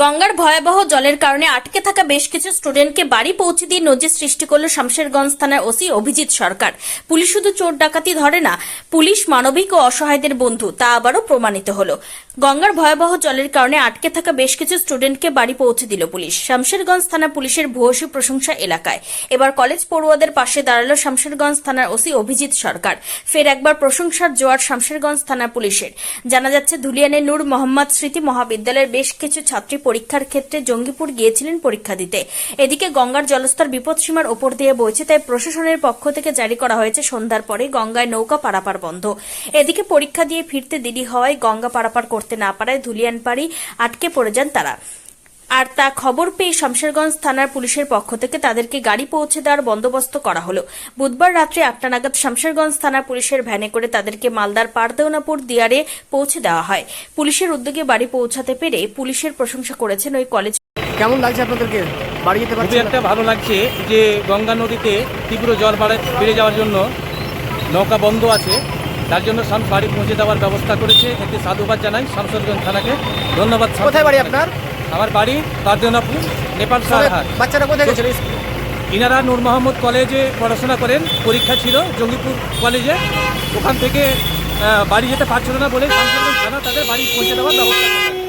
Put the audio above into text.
গঙ্গার ভয়াবহ জলের কারণে আটকে থাকা বেশ কিছু স্টুডেন্টকে বাড়ি পৌঁছে দিয়ে নজির সৃষ্টি করল শামশেরগঞ্জ থানার ওসি অভিজিৎ সরকার। পুলিশ শুধু চোর ডাকাতি ধরে না, পুলিশ মানবিক ও অসহায়দের বন্ধু, তা আবারও প্রমাণিত হলো। গঙ্গার ভয়াবহ জলের কারণে আটকে থাকা বেশ কিছু স্টুডেন্টকে বাড়ি পৌঁছে দিল পুলিশ। শামশেরগঞ্জ থানা পুলিশের ভূয়সী প্রশংসা এলাকায়। এবার কলেজ পড়ুয়াদের পাশে দাঁড়াল শামশেরগঞ্জ থানার ওসি অভিজিৎ সরকার। ফের একবার প্রশংসার জোয়ার শামশেরগঞ্জ থানা পুলিশের। জানা যাচ্ছে ধুলিয়ানের নূর মোহাম্মদ স্মৃতি মহাবিদ্যালয়ের বেশ কিছু ছাত্রী পরীক্ষার ক্ষেত্রে জঙ্গিপুর গিয়েছিলেন পরীক্ষা দিতে। এদিকে গঙ্গার জলস্তর বিপদসীমার ওপর দিয়ে বইছে, তাই প্রশাসনের পক্ষ থেকে জারি করা হয়েছে সন্ধ্যার পরে গঙ্গায় নৌকা পারাপার বন্ধ। এদিকে পরীক্ষা দিয়ে ফিরতে দেরি হওয়ায় গঙ্গা পারাপার করতে না পারায় ধুলিয়ানপাড়ি আটকে পড়ে যান তারা। আর তা খবর পেয়ে শামশেরগঞ্জ থানার পুলিশের পক্ষ থেকে তাদেরকে গাড়ি পৌঁছে দেওয়ার বন্দোবস্ত করা হলো। বুধবার রাত্রে আটটা নাগাদ শামশেরগঞ্জ থানার পুলিশের ভ্যানে করে তাদেরকে মালদার পারদেওনাপুর দিয়ারে পৌঁছে দেওয়া হয়। পুলিশের উদ্যোগে বাড়ি পৌঁছাতে পেরে পুলিশের প্রশংসা করেছেন ওই কলেজ কেমন লাগছে আপনাদেরকে? বাড়ি যেতে খুবই একটা ভালো লাগছে যে গঙ্গা নদীতে তীব্র জল বাড়ে বেড়ে যাওয়ার জন্য নৌকা বন্ধ আছে। তার জন্য সাম বাড়ি পৌঁছে দেওয়ার ব্যবস্থা করেছে। এতে সাধুবাদ জানাই শামসরগঞ্জ থানাকে। ধন্যবাদ কোথায় বাড়ি আপনার? আমার বাড়ি পারদেনাপুর নেপাল সারহাট। বাচ্চারা কোথায় গেছিল? ইনারা নূর মোহাম্মদ কলেজে পড়াশোনা করেন পরীক্ষা ছিল জঙ্গিপুর কলেজে। ওখান থেকে বাড়ি যেতে পারছিল না বলে থানা তাদের বাড়ি পৌঁছে দেওয়ার ব্যবস্থা